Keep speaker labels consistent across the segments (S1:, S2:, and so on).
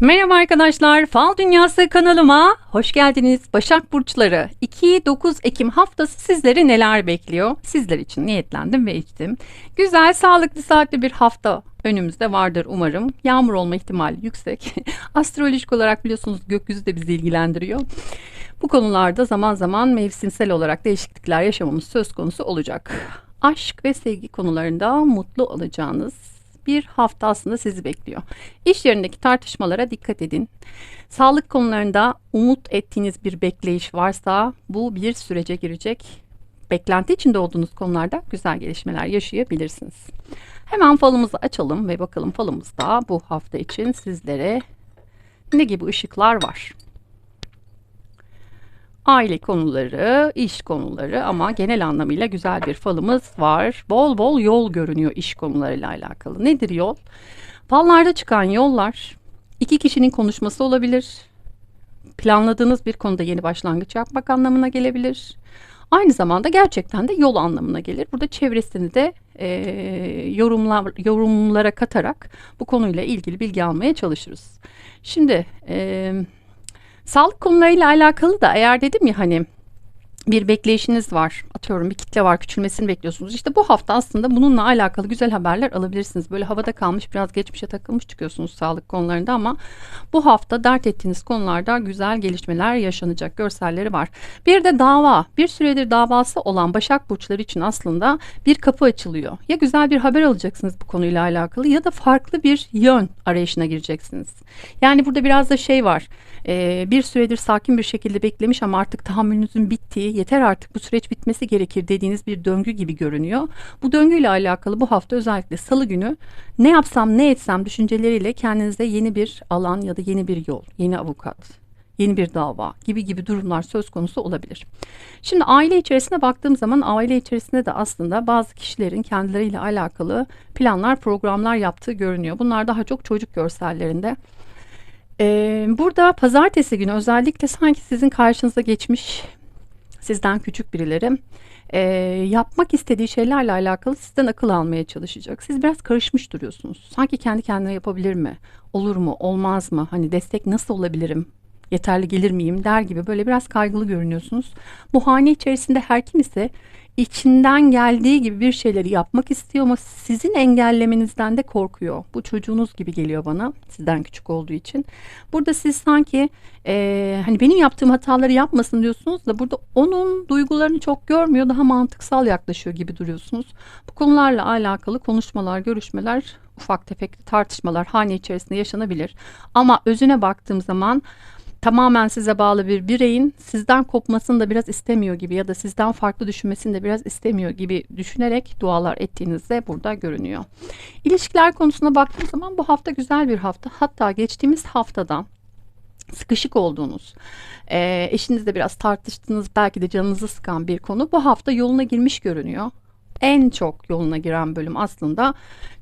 S1: Merhaba arkadaşlar, Fal Dünyası kanalıma hoş geldiniz. Başak Burçları 2-9 Ekim haftası sizleri neler bekliyor? Sizler için niyetlendim ve içtim. Güzel, sağlıklı, saatli bir hafta önümüzde vardır umarım. Yağmur olma ihtimali yüksek. Astrolojik olarak biliyorsunuz gökyüzü de bizi ilgilendiriyor. Bu konularda zaman zaman mevsimsel olarak değişiklikler yaşamamız söz konusu olacak. Aşk ve sevgi konularında mutlu olacağınız bir hafta aslında sizi bekliyor. İş yerindeki tartışmalara dikkat edin. Sağlık konularında umut ettiğiniz bir bekleyiş varsa bu bir sürece girecek. Beklenti içinde olduğunuz konularda güzel gelişmeler yaşayabilirsiniz. Hemen falımızı açalım ve bakalım falımızda bu hafta için sizlere ne gibi ışıklar var aile konuları, iş konuları ama genel anlamıyla güzel bir falımız var. Bol bol yol görünüyor iş konularıyla alakalı. Nedir yol? Fallarda çıkan yollar iki kişinin konuşması olabilir. Planladığınız bir konuda yeni başlangıç yapmak anlamına gelebilir. Aynı zamanda gerçekten de yol anlamına gelir. Burada çevresini de e, yorumlar, yorumlara katarak bu konuyla ilgili bilgi almaya çalışırız. Şimdi... E, Sağlık konularıyla alakalı da eğer dedim ya hani bir bekleyişiniz var. Atıyorum bir kitle var küçülmesini bekliyorsunuz. İşte bu hafta aslında bununla alakalı güzel haberler alabilirsiniz. Böyle havada kalmış biraz geçmişe takılmış çıkıyorsunuz sağlık konularında ama bu hafta dert ettiğiniz konularda güzel gelişmeler yaşanacak görselleri var. Bir de dava. Bir süredir davası olan Başak Burçları için aslında bir kapı açılıyor. Ya güzel bir haber alacaksınız bu konuyla alakalı ya da farklı bir yön arayışına gireceksiniz. Yani burada biraz da şey var. bir süredir sakin bir şekilde beklemiş ama artık tahammülünüzün bittiği yeter artık bu süreç bitmesi gerekir dediğiniz bir döngü gibi görünüyor. Bu döngüyle alakalı bu hafta özellikle salı günü ne yapsam ne etsem düşünceleriyle kendinize yeni bir alan ya da yeni bir yol, yeni avukat, yeni bir dava gibi gibi durumlar söz konusu olabilir. Şimdi aile içerisine baktığım zaman aile içerisinde de aslında bazı kişilerin kendileriyle alakalı planlar, programlar yaptığı görünüyor. Bunlar daha çok çocuk görsellerinde. Ee, burada pazartesi günü özellikle sanki sizin karşınıza geçmiş sizden küçük birileri e, yapmak istediği şeylerle alakalı sizden akıl almaya çalışacak. Siz biraz karışmış duruyorsunuz. Sanki kendi kendine yapabilir mi? Olur mu? Olmaz mı? Hani destek nasıl olabilirim? Yeterli gelir miyim der gibi böyle biraz kaygılı görünüyorsunuz. Bu hane içerisinde her kim ise içinden geldiği gibi bir şeyleri yapmak istiyor ama sizin engellemenizden de korkuyor. Bu çocuğunuz gibi geliyor bana sizden küçük olduğu için. Burada siz sanki e, hani benim yaptığım hataları yapmasın diyorsunuz da burada onun duygularını çok görmüyor daha mantıksal yaklaşıyor gibi duruyorsunuz. Bu konularla alakalı konuşmalar, görüşmeler ufak tefek tartışmalar hane içerisinde yaşanabilir. Ama özüne baktığım zaman tamamen size bağlı bir bireyin sizden kopmasını da biraz istemiyor gibi ya da sizden farklı düşünmesini de biraz istemiyor gibi düşünerek dualar ettiğinizde burada görünüyor. İlişkiler konusuna baktığım zaman bu hafta güzel bir hafta. Hatta geçtiğimiz haftadan sıkışık olduğunuz, eşinizle biraz tartıştığınız, belki de canınızı sıkan bir konu bu hafta yoluna girmiş görünüyor en çok yoluna giren bölüm aslında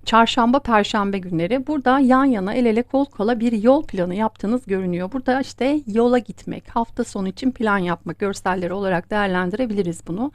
S1: çarşamba perşembe günleri burada yan yana el ele kol kola bir yol planı yaptığınız görünüyor. Burada işte yola gitmek, hafta sonu için plan yapmak görselleri olarak değerlendirebiliriz bunu.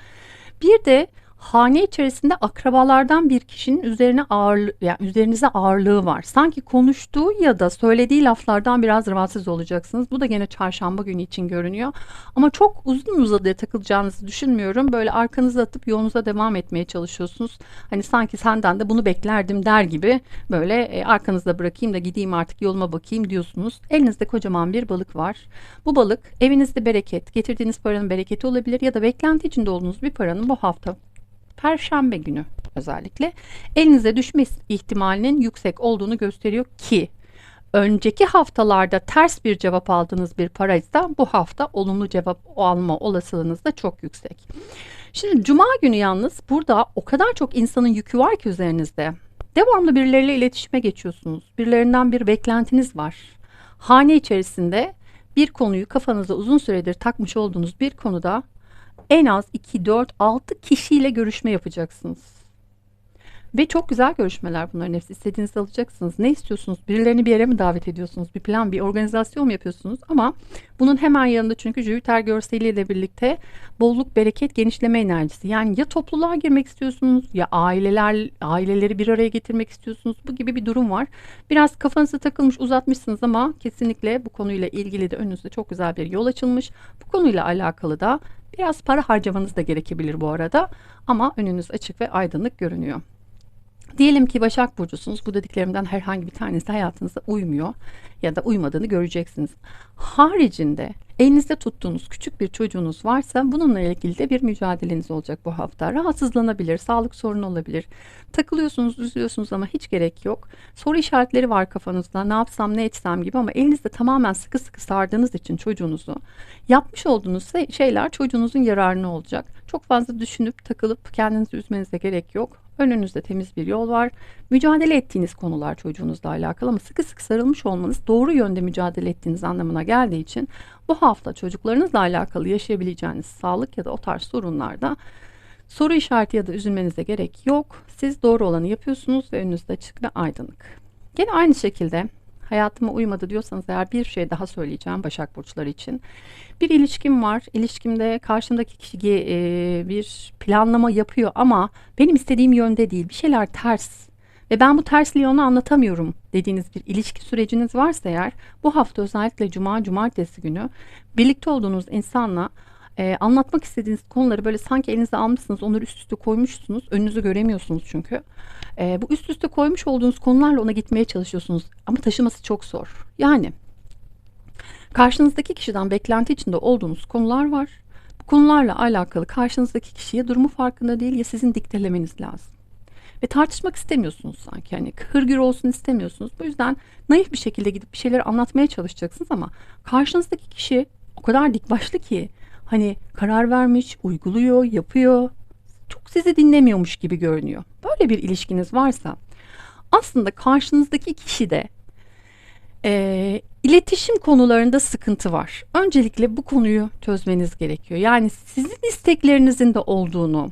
S1: Bir de hane içerisinde akrabalardan bir kişinin üzerine ağırlığı yani üzerinize ağırlığı var. Sanki konuştuğu ya da söylediği laflardan biraz rahatsız olacaksınız. Bu da gene çarşamba günü için görünüyor. Ama çok uzun uzadıya takılacağınızı düşünmüyorum. Böyle arkanızı atıp yolunuza devam etmeye çalışıyorsunuz. Hani sanki senden de bunu beklerdim der gibi böyle e, arkanızda bırakayım da gideyim artık yoluma bakayım diyorsunuz. Elinizde kocaman bir balık var. Bu balık evinizde bereket, getirdiğiniz paranın bereketi olabilir ya da beklenti içinde olduğunuz bir paranın bu hafta Perşembe günü özellikle elinize düşme ihtimalinin yüksek olduğunu gösteriyor ki önceki haftalarda ters bir cevap aldığınız bir paraysa bu hafta olumlu cevap alma olasılığınız da çok yüksek. Şimdi cuma günü yalnız burada o kadar çok insanın yükü var ki üzerinizde. Devamlı birileriyle iletişime geçiyorsunuz. Birilerinden bir beklentiniz var. Hane içerisinde bir konuyu kafanıza uzun süredir takmış olduğunuz bir konuda en az 2, 4, 6 kişiyle görüşme yapacaksınız. Ve çok güzel görüşmeler bunların hepsi. İstediğinizi alacaksınız. Ne istiyorsunuz? Birilerini bir yere mi davet ediyorsunuz? Bir plan, bir organizasyon mu yapıyorsunuz? Ama bunun hemen yanında çünkü Jüpiter görseliyle birlikte bolluk, bereket, genişleme enerjisi. Yani ya topluluğa girmek istiyorsunuz ya aileler, aileleri bir araya getirmek istiyorsunuz. Bu gibi bir durum var. Biraz kafanızı takılmış, uzatmışsınız ama kesinlikle bu konuyla ilgili de önünüzde çok güzel bir yol açılmış. Bu konuyla alakalı da biraz para harcamanız da gerekebilir bu arada. Ama önünüz açık ve aydınlık görünüyor. Diyelim ki Başak Burcusunuz. Bu dediklerimden herhangi bir tanesi hayatınıza uymuyor ya da uymadığını göreceksiniz. Haricinde elinizde tuttuğunuz küçük bir çocuğunuz varsa bununla ilgili de bir mücadeleniz olacak bu hafta. Rahatsızlanabilir, sağlık sorunu olabilir. Takılıyorsunuz, üzülüyorsunuz ama hiç gerek yok. Soru işaretleri var kafanızda. Ne yapsam, ne etsem gibi ama elinizde tamamen sıkı sıkı sardığınız için çocuğunuzu yapmış olduğunuz şeyler çocuğunuzun yararına olacak. Çok fazla düşünüp takılıp kendinizi üzmenize gerek yok. Önünüzde temiz bir yol var. Mücadele ettiğiniz konular çocuğunuzla alakalı ama sıkı sıkı sarılmış olmanız doğru yönde mücadele ettiğiniz anlamına geldiği için bu hafta çocuklarınızla alakalı yaşayabileceğiniz sağlık ya da o tarz sorunlarda soru işareti ya da üzülmenize gerek yok. Siz doğru olanı yapıyorsunuz ve önünüzde açık ve aydınlık. Gene aynı şekilde hayatıma uymadı diyorsanız eğer bir şey daha söyleyeceğim Başak Burçları için. Bir ilişkim var. İlişkimde karşımdaki kişi e, bir planlama yapıyor ama benim istediğim yönde değil. Bir şeyler ters. Ve ben bu tersliği ona anlatamıyorum dediğiniz bir ilişki süreciniz varsa eğer bu hafta özellikle cuma cumartesi günü birlikte olduğunuz insanla e, anlatmak istediğiniz konuları böyle sanki elinize almışsınız onları üst üste koymuşsunuz önünüzü göremiyorsunuz çünkü. E, bu üst üste koymuş olduğunuz konularla ona gitmeye çalışıyorsunuz ama taşıması çok zor. Yani karşınızdaki kişiden beklenti içinde olduğunuz konular var. Bu konularla alakalı karşınızdaki kişiye durumu farkında değil ya sizin diktelemeniz lazım. Ve tartışmak istemiyorsunuz sanki hani hırgür olsun istemiyorsunuz. Bu yüzden naif bir şekilde gidip bir şeyleri anlatmaya çalışacaksınız ama karşınızdaki kişi o kadar dik başlı ki Hani karar vermiş, uyguluyor, yapıyor. Çok sizi dinlemiyormuş gibi görünüyor. Böyle bir ilişkiniz varsa aslında karşınızdaki kişi de e, iletişim konularında sıkıntı var. Öncelikle bu konuyu çözmeniz gerekiyor. Yani sizin isteklerinizin de olduğunu,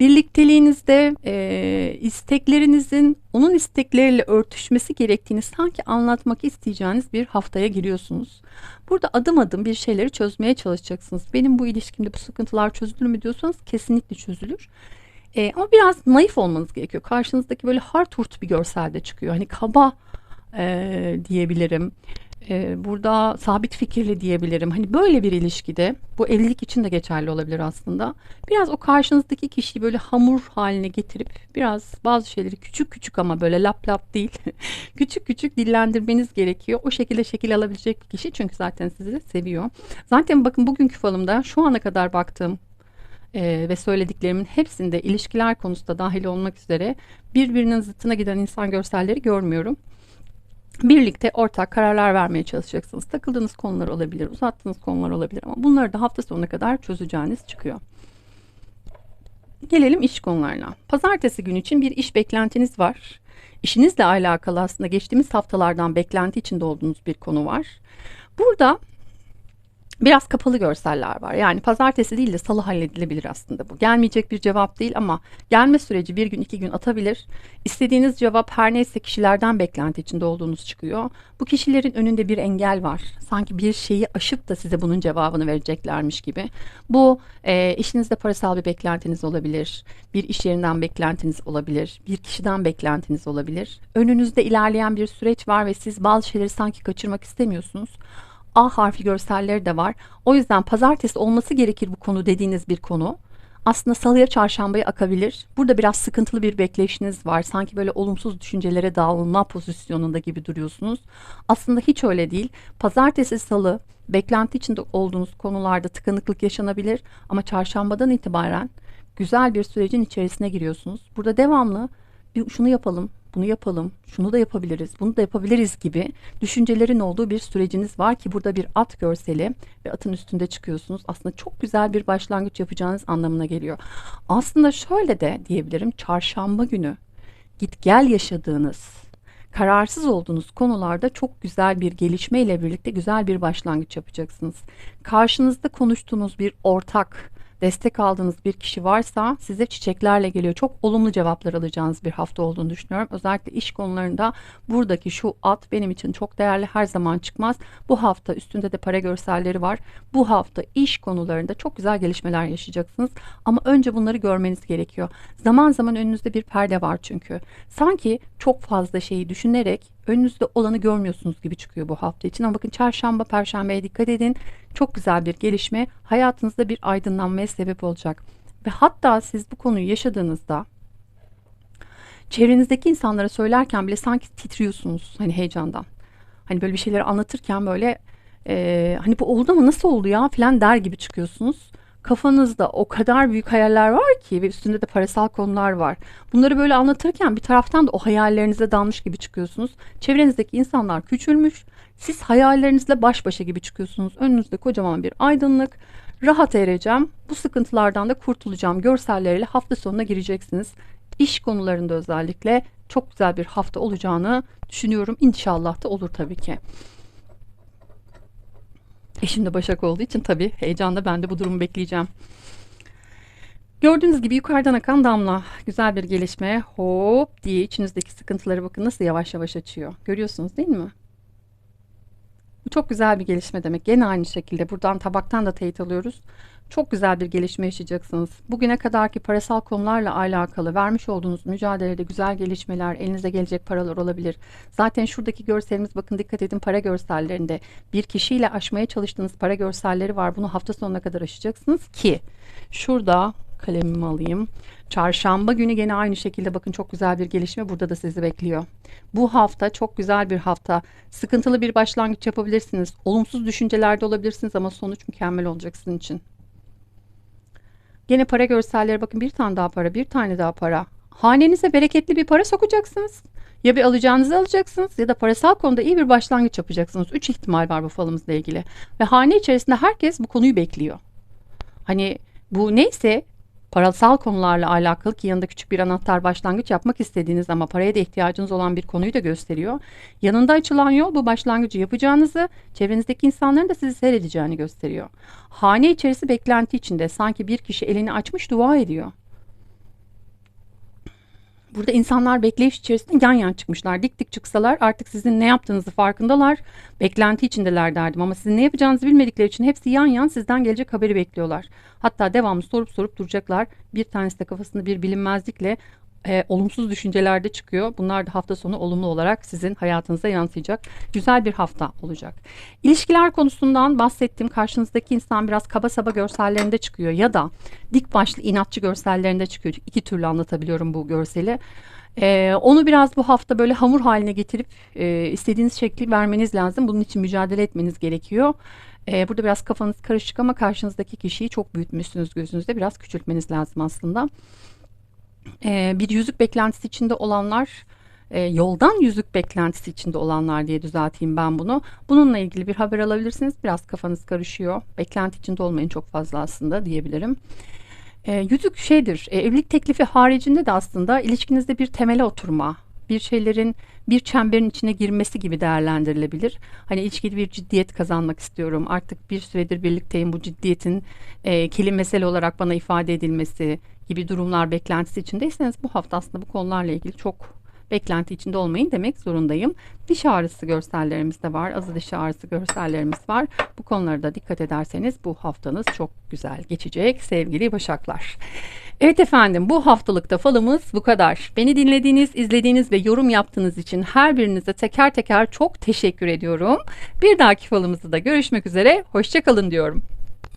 S1: birlikteliğinizde e, isteklerinizin onun istekleriyle örtüşmesi gerektiğini sanki anlatmak isteyeceğiniz bir haftaya giriyorsunuz. Burada adım adım bir şeyleri çözmeye çalışacaksınız. Benim bu ilişkimde bu sıkıntılar çözülür mü diyorsanız kesinlikle çözülür. E, ama biraz naif olmanız gerekiyor. Karşınızdaki böyle hard hurt bir görselde çıkıyor. Hani kaba e, diyebilirim e, burada sabit fikirli diyebilirim. Hani böyle bir ilişkide bu evlilik için de geçerli olabilir aslında. Biraz o karşınızdaki kişiyi böyle hamur haline getirip biraz bazı şeyleri küçük küçük ama böyle lap lap değil. küçük küçük dillendirmeniz gerekiyor. O şekilde şekil alabilecek bir kişi çünkü zaten sizi seviyor. Zaten bakın bugünkü falımda şu ana kadar baktığım e, ve söylediklerimin hepsinde ilişkiler konusunda dahil olmak üzere birbirinin zıttına giden insan görselleri görmüyorum. Birlikte ortak kararlar vermeye çalışacaksınız. Takıldığınız konular olabilir, uzattığınız konular olabilir ama bunları da hafta sonuna kadar çözeceğiniz çıkıyor. Gelelim iş konularına. Pazartesi günü için bir iş beklentiniz var. İşinizle alakalı aslında geçtiğimiz haftalardan beklenti içinde olduğunuz bir konu var. Burada biraz kapalı görseller var. Yani pazartesi değil de salı halledilebilir aslında bu. Gelmeyecek bir cevap değil ama gelme süreci bir gün iki gün atabilir. İstediğiniz cevap her neyse kişilerden beklenti içinde olduğunuz çıkıyor. Bu kişilerin önünde bir engel var. Sanki bir şeyi aşıp da size bunun cevabını vereceklermiş gibi. Bu e, işinizde parasal bir beklentiniz olabilir. Bir iş yerinden beklentiniz olabilir. Bir kişiden beklentiniz olabilir. Önünüzde ilerleyen bir süreç var ve siz bazı şeyleri sanki kaçırmak istemiyorsunuz. A harfi görselleri de var. O yüzden pazartesi olması gerekir bu konu dediğiniz bir konu. Aslında salıya çarşambaya akabilir. Burada biraz sıkıntılı bir bekleyişiniz var. Sanki böyle olumsuz düşüncelere dağılma pozisyonunda gibi duruyorsunuz. Aslında hiç öyle değil. Pazartesi salı beklenti içinde olduğunuz konularda tıkanıklık yaşanabilir. Ama çarşambadan itibaren güzel bir sürecin içerisine giriyorsunuz. Burada devamlı bir şunu yapalım, bunu yapalım, şunu da yapabiliriz, bunu da yapabiliriz gibi düşüncelerin olduğu bir süreciniz var ki burada bir at görseli ve atın üstünde çıkıyorsunuz. Aslında çok güzel bir başlangıç yapacağınız anlamına geliyor. Aslında şöyle de diyebilirim çarşamba günü git gel yaşadığınız kararsız olduğunuz konularda çok güzel bir gelişme ile birlikte güzel bir başlangıç yapacaksınız. Karşınızda konuştuğunuz bir ortak destek aldığınız bir kişi varsa size çiçeklerle geliyor. Çok olumlu cevaplar alacağınız bir hafta olduğunu düşünüyorum. Özellikle iş konularında buradaki şu at benim için çok değerli her zaman çıkmaz. Bu hafta üstünde de para görselleri var. Bu hafta iş konularında çok güzel gelişmeler yaşayacaksınız. Ama önce bunları görmeniz gerekiyor. Zaman zaman önünüzde bir perde var çünkü. Sanki çok fazla şeyi düşünerek önünüzde olanı görmüyorsunuz gibi çıkıyor bu hafta için. Ama bakın çarşamba, perşembeye dikkat edin. Çok güzel bir gelişme hayatınızda bir aydınlanmaya sebep olacak. Ve hatta siz bu konuyu yaşadığınızda çevrenizdeki insanlara söylerken bile sanki titriyorsunuz hani heyecandan. Hani böyle bir şeyleri anlatırken böyle e, hani bu oldu ama nasıl oldu ya falan der gibi çıkıyorsunuz kafanızda o kadar büyük hayaller var ki ve üstünde de parasal konular var. Bunları böyle anlatırken bir taraftan da o hayallerinize dalmış gibi çıkıyorsunuz. Çevrenizdeki insanlar küçülmüş. Siz hayallerinizle baş başa gibi çıkıyorsunuz. Önünüzde kocaman bir aydınlık. Rahat ereceğim. Bu sıkıntılardan da kurtulacağım. Görselleriyle hafta sonuna gireceksiniz. İş konularında özellikle çok güzel bir hafta olacağını düşünüyorum. İnşallah da olur tabii ki. Eşim de Başak olduğu için tabii heyecanla ben de bu durumu bekleyeceğim. Gördüğünüz gibi yukarıdan akan damla. Güzel bir gelişme. Hop diye içinizdeki sıkıntıları bakın nasıl yavaş yavaş açıyor. Görüyorsunuz değil mi? Bu çok güzel bir gelişme demek. Gene aynı şekilde buradan tabaktan da teyit alıyoruz. Çok güzel bir gelişme yaşayacaksınız. Bugüne kadarki parasal konularla alakalı vermiş olduğunuz mücadelede güzel gelişmeler, elinize gelecek paralar olabilir. Zaten şuradaki görselimiz bakın dikkat edin para görsellerinde bir kişiyle aşmaya çalıştığınız para görselleri var. Bunu hafta sonuna kadar aşacaksınız ki şurada kalemimi alayım. Çarşamba günü gene aynı şekilde bakın çok güzel bir gelişme burada da sizi bekliyor. Bu hafta çok güzel bir hafta. Sıkıntılı bir başlangıç yapabilirsiniz. Olumsuz düşüncelerde olabilirsiniz ama sonuç mükemmel olacak sizin için. Gene para görselleri bakın bir tane daha para, bir tane daha para. Hanenize bereketli bir para sokacaksınız. Ya bir alacağınızı alacaksınız ya da parasal konuda iyi bir başlangıç yapacaksınız. Üç ihtimal var bu falımızla ilgili. Ve hane içerisinde herkes bu konuyu bekliyor. Hani bu neyse parasal konularla alakalı ki yanında küçük bir anahtar başlangıç yapmak istediğiniz ama paraya da ihtiyacınız olan bir konuyu da gösteriyor. Yanında açılan yol bu başlangıcı yapacağınızı, çevrenizdeki insanların da sizi seyredeceğini gösteriyor. Hane içerisi beklenti içinde sanki bir kişi elini açmış dua ediyor. Burada insanlar bekleyiş içerisinde yan yan çıkmışlar. Dik dik çıksalar artık sizin ne yaptığınızı farkındalar. Beklenti içindeler derdim ama sizin ne yapacağınızı bilmedikleri için hepsi yan yan sizden gelecek haberi bekliyorlar. Hatta devamlı sorup sorup duracaklar. Bir tanesi de kafasında bir bilinmezlikle e, olumsuz düşünceler de çıkıyor. Bunlar da hafta sonu olumlu olarak sizin hayatınıza yansıyacak. Güzel bir hafta olacak. İlişkiler konusundan bahsettiğim karşınızdaki insan biraz kaba saba görsellerinde çıkıyor ya da dik başlı inatçı görsellerinde çıkıyor. İki türlü anlatabiliyorum bu görseli. Ee, onu biraz bu hafta böyle hamur haline getirip e, istediğiniz şekli vermeniz lazım. Bunun için mücadele etmeniz gerekiyor. Ee, burada biraz kafanız karışık ama karşınızdaki kişiyi çok büyütmüşsünüz gözünüzde. Biraz küçültmeniz lazım aslında e, bir yüzük beklentisi içinde olanlar e, yoldan yüzük beklentisi içinde olanlar diye düzelteyim ben bunu. Bununla ilgili bir haber alabilirsiniz. Biraz kafanız karışıyor. Beklenti içinde olmayın çok fazla aslında diyebilirim. E, yüzük şeydir, e, evlilik teklifi haricinde de aslında ilişkinizde bir temele oturma, bir şeylerin bir çemberin içine girmesi gibi değerlendirilebilir. Hani ilişkide bir ciddiyet kazanmak istiyorum. Artık bir süredir birlikteyim. Bu ciddiyetin e, kelimesel olarak bana ifade edilmesi gibi durumlar beklentisi içindeyseniz bu hafta aslında bu konularla ilgili çok beklenti içinde olmayın demek zorundayım. Diş ağrısı görsellerimiz de var. Azı diş ağrısı görsellerimiz var. Bu konulara da dikkat ederseniz bu haftanız çok güzel geçecek sevgili Başaklar. Evet efendim bu haftalıkta falımız bu kadar. Beni dinlediğiniz, izlediğiniz ve yorum yaptığınız için her birinize teker teker çok teşekkür ediyorum. Bir dahaki falımızda da görüşmek üzere. Hoşçakalın diyorum.